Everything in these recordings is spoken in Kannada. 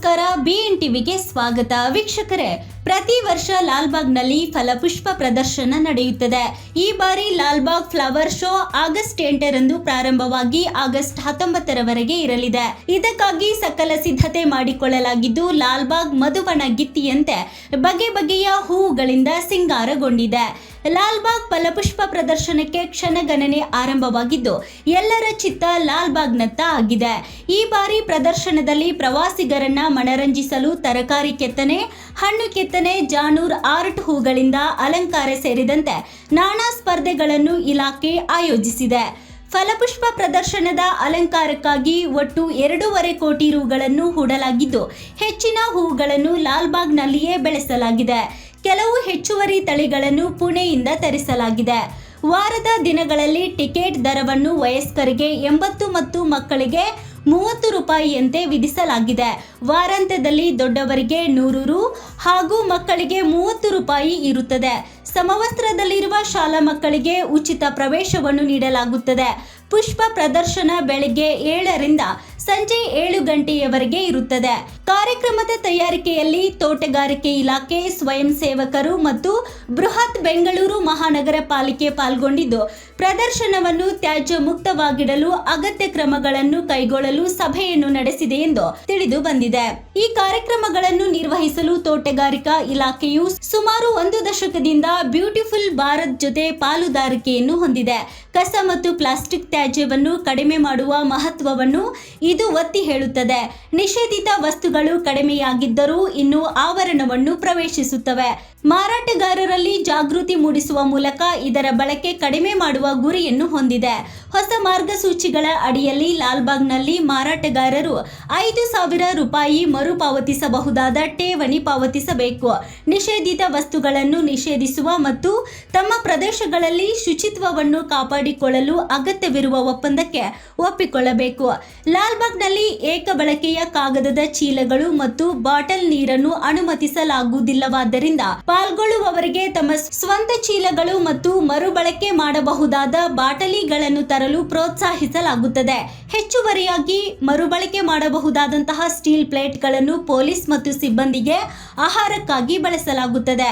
ಬಿಎನ್ ಟಿವಿಗೆ ಸ್ವಾಗತ. ವೀಕ್ಷಕರೇ, ಪ್ರತಿ ವರ್ಷ ಲಾಲ್ಬಾಗ್ನಲ್ಲಿ ಫಲಪುಷ್ಪ ಪ್ರದರ್ಶನ ನಡೆಯುತ್ತದೆ. ಈ ಬಾರಿ ಲಾಲ್ಬಾಗ್ ಫ್ಲವರ್ ಶೋ ಆಗಸ್ಟ್ ಎಂಟರಂದು ಪ್ರಾರಂಭವಾಗಿ ಆಗಸ್ಟ್ ಹತ್ತೊಂಬತ್ತರವರೆಗೆ ಇರಲಿದೆ. ಇದಕ್ಕಾಗಿ ಸಕಲ ಸಿದ್ಧತೆ ಮಾಡಿಕೊಳ್ಳಲಾಗಿದ್ದು, ಲಾಲ್ಬಾಗ್ ಮಧುವನ ಗಿತ್ತಿಯಂತೆ ಬಗೆ ಬಗೆಯ ಹೂವುಗಳಿಂದ ಸಿಂಗಾರಗೊಂಡಿದೆ. ಲಾಲ್ಬಾಗ್ ಫಲಪುಷ್ಪ ಪ್ರದರ್ಶನಕ್ಕೆ ಕ್ಷಣಗಣನೆ ಆರಂಭವಾಗಿದ್ದು, ಎಲ್ಲರ ಚಿತ್ತ ಲಾಲ್ಬಾಗ್ನತ್ತ ಆಗಿದೆ. ಈ ಬಾರಿ ಪ್ರದರ್ಶನದಲ್ಲಿ ಪ್ರವಾಸಿಗರನ್ನ ಮನರಂಜಿಸಲು ತರಕಾರಿ ಕೆತ್ತನೆ, ಹಣ್ಣು ಕೆತ್ತನೆ, ಜಾನೂರ್ ಆರ್ಟ್ ಹೂಗಳಿಂದ ಅಲಂಕಾರ ಸೇರಿದಂತೆ ನಾನಾ ಸ್ಪರ್ಧೆಗಳನ್ನು ಇಲಾಖೆ ಆಯೋಜಿಸಿದೆ. ಫಲಪುಷ್ಪ ಪ್ರದರ್ಶನದ ಅಲಂಕಾರಕ್ಕಾಗಿ ಒಟ್ಟು ಎರಡೂವರೆ ಕೋಟಿ ರೂಗಳನ್ನು ಹೂಡಲಾಗಿದ್ದು, ಹೆಚ್ಚಿನ ಹೂಗಳನ್ನು ಲಾಲ್ಬಾಗ್ನಲ್ಲಿಯೇ ಬೆಳೆಸಲಾಗಿದೆ. ಕೆಲವು ಹೆಚ್ಚುವರಿ ತಳಿಗಳನ್ನು ಪುಣೆಯಿಂದ ತರಿಸಲಾಗಿದೆ. ವಾರದ ದಿನಗಳಲ್ಲಿ ಟಿಕೆಟ್ ದರವನ್ನು ವಯಸ್ಕರಿಗೆ ಎಂಬತ್ತು ಮತ್ತು ಮಕ್ಕಳಿಗೆ ಮೂವತ್ತು ರೂಪಾಯಿಯಂತೆ ವಿಧಿಸಲಾಗಿದೆ. ವಾರಾಂತ್ಯದಲ್ಲಿ ದೊಡ್ಡವರಿಗೆ ನೂರು ರು ಹಾಗೂ ಮಕ್ಕಳಿಗೆ ಮೂವತ್ತು ರೂಪಾಯಿ ಇರುತ್ತದೆ. ಸಮವಸ್ತ್ರದಲ್ಲಿರುವ ಶಾಲಾ ಮಕ್ಕಳಿಗೆ ಉಚಿತ ಪ್ರವೇಶವನ್ನು ನೀಡಲಾಗುತ್ತದೆ. ಪುಷ್ಪ ಪ್ರದರ್ಶನ ಬೆಳಗ್ಗೆ ಏಳರಿಂದ ಸಂಜೆ ಏಳು ಗಂಟೆಯವರೆಗೆ ಇರುತ್ತದೆ. ಕಾರ್ಯಕ್ರಮದ ತಯಾರಿಕೆಯಲ್ಲಿ ತೋಟಗಾರಿಕೆ ಇಲಾಖೆ, ಸ್ವಯಂ ಸೇವಕರು ಮತ್ತು ಬೃಹತ್ ಬೆಂಗಳೂರು ಮಹಾನಗರ ಪಾಲಿಕೆ ಪಾಲ್ಗೊಂಡಿದ್ದು, ಪ್ರದರ್ಶನವನ್ನು ತ್ಯಾಜ್ಯ ಮುಕ್ತವಾಗಿಡಲು ಅಗತ್ಯ ಕ್ರಮಗಳನ್ನು ಕೈಗೊಳ್ಳಲು ಸಭೆಯನ್ನು ನಡೆಸಿದೆ ಎಂದು ತಿಳಿದು ಬಂದಿದೆ. ಈ ಕಾರ್ಯಕ್ರಮಗಳನ್ನು ನಿರ್ವಹಿಸಲು ತೋಟಗಾರಿಕಾ ಇಲಾಖೆಯು ಸುಮಾರು ಒಂದು ದಶಕದಿಂದ ಬ್ಯೂಟಿಫುಲ್ ಭಾರತ್ ಜೊತೆ ಪಾಲುದಾರಿಕೆಯನ್ನು ಹೊಂದಿದೆ. ಕಸ ಮತ್ತು ಪ್ಲಾಸ್ಟಿಕ್ ತ್ಯಾಜ್ಯವನ್ನು ಕಡಿಮೆ ಮಾಡುವ ಮಹತ್ವವನ್ನು ಇದು ಒತ್ತಿ ಹೇಳುತ್ತದೆ. ನಿಷೇಧಿತ ವಸ್ತುಗಳು ಕಡಿಮೆಯಾಗಿದ್ದರೂ ಇನ್ನು ಆವರಣವನ್ನು ಪ್ರವೇಶಿಸುತ್ತವೆ. ಮಾರಾಟಗಾರರಲ್ಲಿ ಜಾಗೃತಿ ಮೂಡಿಸುವ ಮೂಲಕ ಇದರ ಬಳಕೆ ಕಡಿಮೆ ಮಾಡುವ ಗುರಿಯನ್ನು ಹೊಂದಿದೆ. ಹೊಸ ಮಾರ್ಗಸೂಚಿಗಳ ಅಡಿಯಲ್ಲಿ ಲಾಲ್ಬಾಗ್ನಲ್ಲಿ ಮಾರಾಟಗಾರರು ಐದು ಸಾವಿರ ರೂಪಾಯಿ ಮರುಪಾವತಿಸಬಹುದಾದ ಠೇವಣಿ ಪಾವತಿಸಬೇಕು. ನಿಷೇಧಿತ ವಸ್ತುಗಳನ್ನು ನಿಷೇಧಿಸುವ ಮತ್ತು ತಮ್ಮ ಪ್ರದೇಶಗಳಲ್ಲಿ ಶುಚಿತ್ವವನ್ನು ಕಾಪಾಡಿಕೊಳ್ಳಲು ಅಗತ್ಯವಿರುವ ಒಪ್ಪಂದಕ್ಕೆ ಒಪ್ಪಿಕೊಳ್ಳಬೇಕು. ಲಾಲ್ಬಾಗ್ನಲ್ಲಿ ಏಕ ಬಳಕೆಯ ಕಾಗದದ ಚೀಲಗಳು ಮತ್ತು ಬಾಟಲ್ ನೀರನ್ನು ಅನುಮತಿಸಲಾಗುವುದಿಲ್ಲವಾದ್ದರಿಂದ ಪಾಲ್ಗೊಳ್ಳುವವರಿಗೆ ತಮ್ಮ ಸ್ವಂತ ಚೀಲಗಳು ಮತ್ತು ಮರುಬಳಕೆ ಮಾಡಬಹುದಾದ ಬಾಟಲಿಗಳನ್ನು ತರಲು ಪ್ರೋತ್ಸಾಹಿಸಲಾಗುತ್ತದೆ. ಹೆಚ್ಚುವರಿಯಾಗಿ ಮರುಬಳಕೆ ಮಾಡಬಹುದಾದಂತಹ ಸ್ಟೀಲ್ ಪ್ಲೇಟ್ಗಳನ್ನು ಪೊಲೀಸ್ ಮತ್ತು ಸಿಬ್ಬಂದಿಗೆ ಆಹಾರಕ್ಕಾಗಿ ಬಳಸಲಾಗುತ್ತದೆ.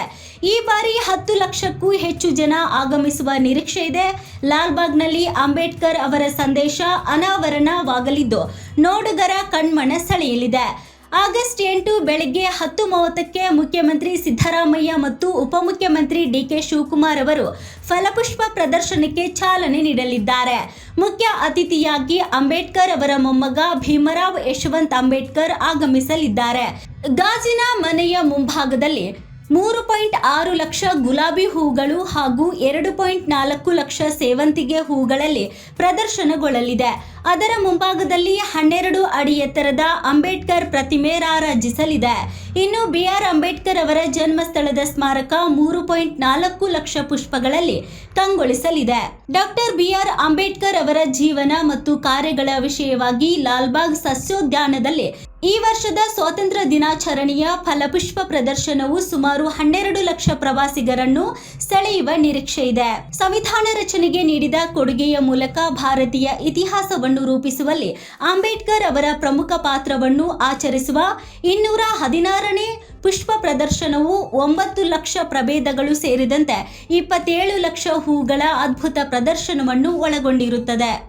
ಈ ಬಾರಿ ಹತ್ತು ಲಕ್ಷಕ್ಕೂ ಹೆಚ್ಚು ಜನ ಆಗಮಿಸುವ ನಿರೀಕ್ಷೆ ಇದೆ. ಲಾಲ್ಬಾಗ್ನಲ್ಲಿ ಅಂಬೇಡ್ಕರ್ ಅವರ ಸಂದೇಶ ಅನಾವರಣವಾಗಲಿದ್ದು, ನೋಡುಗರ ಕಣ್ಮನ ಸೆಳೆಯಲಿದೆ. ಆಗಸ್ಟ್ ಎಂಟು ಬೆಳಗ್ಗೆ ಹತ್ತು ಮೂವತ್ತಕ್ಕೆ ಮುಖ್ಯಮಂತ್ರಿ ಸಿದ್ದರಾಮಯ್ಯ ಮತ್ತು ಉಪಮುಖ್ಯಮಂತ್ರಿ ಡಿಕೆ ಶಿವಕುಮಾರ್ ಅವರು ಫಲಪುಷ್ಪ ಪ್ರದರ್ಶನಕ್ಕೆ ಚಾಲನೆ ನೀಡಲಿದ್ದಾರೆ. ಮುಖ್ಯ ಅತಿಥಿಯಾಗಿ ಅಂಬೇಡ್ಕರ್ ಅವರ ಮೊಮ್ಮಗ ಭೀಮರಾವ್ ಯಶವಂತ್ ಅಂಬೇಡ್ಕರ್ ಆಗಮಿಸಲಿದ್ದಾರೆ. ಗಾಜಿನ ಮನೆಯ ಮುಂಭಾಗದಲ್ಲಿ ಮೂರು ಪಾಯಿಂಟ್ ಆರು ಲಕ್ಷ ಗುಲಾಬಿ ಹೂಗಳು ಹಾಗೂ ಎರಡು ಪಾಯಿಂಟ್ ನಾಲ್ಕು ಲಕ್ಷ ಸೇವಂತಿಗೆ ಹೂಗಳಲ್ಲಿ ಪ್ರದರ್ಶನಗೊಳ್ಳಲಿದೆ. ಅದರ ಮುಂಭಾಗದಲ್ಲಿ ಹನ್ನೆರಡು ಅಡಿ ಎತ್ತರದ ಅಂಬೇಡ್ಕರ್ ಪ್ರತಿಮೆ ರಾರಾಜಿಸಲಿದೆ. ಇನ್ನು ಬಿ ಆರ್ ಅಂಬೇಡ್ಕರ್ ಅವರ ಜನ್ಮಸ್ಥಳದ ಸ್ಮಾರಕ ಮೂರು ಪಾಯಿಂಟ್ ನಾಲ್ಕು ಲಕ್ಷ ಪುಷ್ಪಗಳಲ್ಲಿ ಕಂಗೊಳಿಸಲಿದೆ. ಡಾಕ್ಟರ್ ಬಿ ಆರ್ ಅಂಬೇಡ್ಕರ್ ಅವರ ಜೀವನ ಮತ್ತು ಕಾರ್ಯಗಳ ವಿಷಯವಾಗಿ ಲಾಲ್ಬಾಗ್ ಸಸ್ಯೋದ್ಯಾನದಲ್ಲಿ ಈ ವರ್ಷದ ಸ್ವಾತಂತ್ರ್ಯ ದಿನಾಚರಣೆಯ ಫಲಪುಷ್ಪ ಪ್ರದರ್ಶನವು ಸುಮಾರು ಹನ್ನೆರಡು ಲಕ್ಷ ಪ್ರವಾಸಿಗರನ್ನು ಸೆಳೆಯುವ ನಿರೀಕ್ಷೆ ಇದೆ. ಸಂವಿಧಾನ ರಚನೆಗೆ ನೀಡಿದ ಕೊಡುಗೆಯ ಮೂಲಕ ಭಾರತೀಯ ಇತಿಹಾಸವನ್ನು ರೂಪಿಸುವಲ್ಲಿ ಅಂಬೇಡ್ಕರ್ ಅವರ ಪ್ರಮುಖ ಪಾತ್ರವನ್ನು ಆಚರಿಸುವ ಇನ್ನೂರ ಹದಿನಾರನೇ ಪುಷ್ಪ ಪ್ರದರ್ಶನವು ಒಂಬತ್ತು ಲಕ್ಷ ಪ್ರಭೇದಗಳು ಸೇರಿದಂತೆ ಇಪ್ಪತ್ತೇಳು ಲಕ್ಷ ಹೂಗಳ ಅದ್ಭುತ ಪ್ರದರ್ಶನವನ್ನು ಒಳಗೊಂಡಿರುತ್ತದೆ.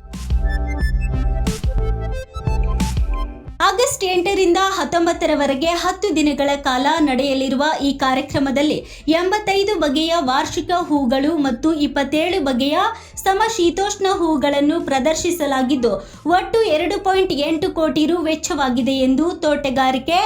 ಆಗಸ್ಟ್ ಎಂಟರಿಂದ ಹತ್ತೊಂಬತ್ತರವರೆಗೆ ಹತ್ತು ದಿನಗಳ ಕಾಲ ನಡೆಯಲಿರುವ ಈ ಕಾರ್ಯಕ್ರಮದಲ್ಲಿ ಎಂಬತ್ತೈದು ಬಗೆಯ ವಾರ್ಷಿಕ ಹೂಗಳು ಮತ್ತು ಇಪ್ಪತ್ತೇಳು ಬಗೆಯ ಸಮಶೀತೋಷ್ಣ ಹೂಗಳನ್ನು ಪ್ರದರ್ಶಿಸಲಾಗಿದ್ದು, ಒಟ್ಟು ಎರಡು ಪಾಯಿಂಟ್ ಎಂಟು ಕೋಟಿ ರು ವೆಚ್ಚವಾಗಿದೆ ಎಂದು ತೋಟಗಾರಿಕೆ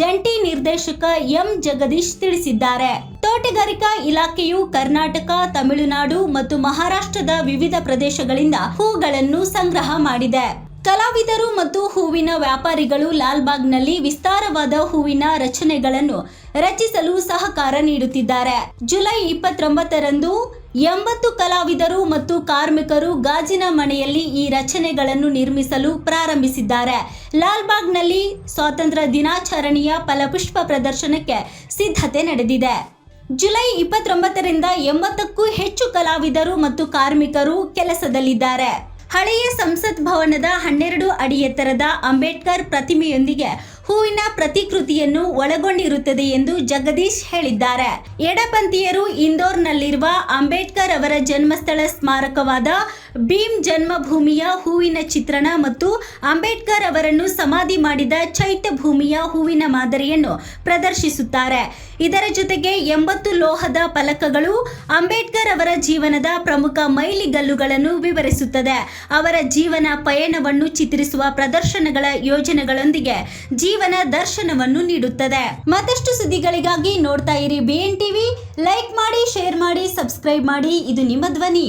ಜಂಟಿ ನಿರ್ದೇಶಕ ಎಂ ಜಗದೀಶ್ ತಿಳಿಸಿದ್ದಾರೆ. ತೋಟಗಾರಿಕಾ ಇಲಾಖೆಯು ಕರ್ನಾಟಕ, ತಮಿಳುನಾಡು ಮತ್ತು ಮಹಾರಾಷ್ಟ್ರದ ವಿವಿಧ ಪ್ರದೇಶಗಳಿಂದ ಹೂಗಳನ್ನು ಸಂಗ್ರಹ ಮಾಡಿದೆ. ಕಲಾವಿದರು ಮತ್ತು ಹೂವಿನ ವ್ಯಾಪಾರಿಗಳು ಲಾಲ್ಬಾಗ್ನಲ್ಲಿ ವಿಸ್ತಾರವಾದ ಹೂವಿನ ರಚನೆಗಳನ್ನು ರಚಿಸಲು ಸಹಕಾರ ನೀಡುತ್ತಿದ್ದಾರೆ. ಜುಲೈ ಇಪ್ಪತ್ತೊಂಬತ್ತರಂದು ಎಂಬತ್ತು ಕಲಾವಿದರು ಮತ್ತು ಕಾರ್ಮಿಕರು ಗಾಜಿನ ಮನೆಯಲ್ಲಿ ಈ ರಚನೆಗಳನ್ನು ನಿರ್ಮಿಸಲು ಪ್ರಾರಂಭಿಸಿದ್ದಾರೆ. ಲಾಲ್ಬಾಗ್ನಲ್ಲಿ ಸ್ವಾತಂತ್ರ್ಯ ದಿನಾಚರಣೆಯ ಫಲಪುಷ್ಪ ಪ್ರದರ್ಶನಕ್ಕೆ ಸಿದ್ಧತೆ ನಡೆದಿದೆ. ಜುಲೈ ಇಪ್ಪತ್ತೊಂಬತ್ತರಿಂದ ಎಂಬತ್ತಕ್ಕೂ ಹೆಚ್ಚು ಕಲಾವಿದರು ಮತ್ತು ಕಾರ್ಮಿಕರು ಕೆಲಸದಲ್ಲಿದ್ದಾರೆ. ಹಳೆಯ ಸಂಸತ್ ಭವನದ ಹನ್ನೆರಡು ಅಡಿ ಎತ್ತರದ ಅಂಬೇಡ್ಕರ್ ಪ್ರತಿಮೆಯೊಂದಿಗೆ ಹೂವಿನ ಪ್ರತಿಕೃತಿಯನ್ನು ಒಳಗೊಂಡಿರುತ್ತದೆ ಎಂದು ಜಗದೀಶ್ ಹೇಳಿದ್ದಾರೆ. ಎಡಪಂಥೀಯರು ಇಂದೋರ್ನಲ್ಲಿರುವ ಅಂಬೇಡ್ಕರ್ ಅವರ ಜನ್ಮಸ್ಥಳ ಸ್ಮಾರಕವಾದ ಭೀಮ್ ಜನ್ಮಭೂಮಿಯ ಹೂವಿನ ಚಿತ್ರಣ ಮತ್ತು ಅಂಬೇಡ್ಕರ್ ಅವರನ್ನು ಸಮಾಧಿ ಮಾಡಿದ ಚೈತ್ಯ ಭೂಮಿಯ ಹೂವಿನ ಮಾದರಿಯನ್ನು ಪ್ರದರ್ಶಿಸುತ್ತಾರೆ. ಇದರ ಜೊತೆಗೆ ಎಂಬತ್ತು ಲೋಹದ ಫಲಕಗಳು ಅಂಬೇಡ್ಕರ್ ಅವರ ಜೀವನದ ಪ್ರಮುಖ ಮೈಲಿಗಲ್ಲುಗಳನ್ನು ವಿವರಿಸುತ್ತದೆ. ಅವರ ಜೀವನ ಪಯಣವನ್ನು ಚಿತ್ರಿಸುವ ಪ್ರದರ್ಶನಗಳ ಯೋಜನೆಗಳೊಂದಿಗೆ ಜೀವನ ದರ್ಶನವನ್ನು ನೀಡುತ್ತದೆ. ಮತ್ತಷ್ಟು ಸುದ್ದಿಗಳಿಗಾಗಿ ನೋಡ್ತಾ ಇರಿ ಬಿಎನ್ ಟಿವಿ ಲೈಕ್ ಮಾಡಿ ಶೇರ್ ಮಾಡಿ ಸಬ್ಸ್ಕ್ರೈಬ್ ಮಾಡಿ. ಇದು ನಿಮ್ಮ ಧ್ವನಿ.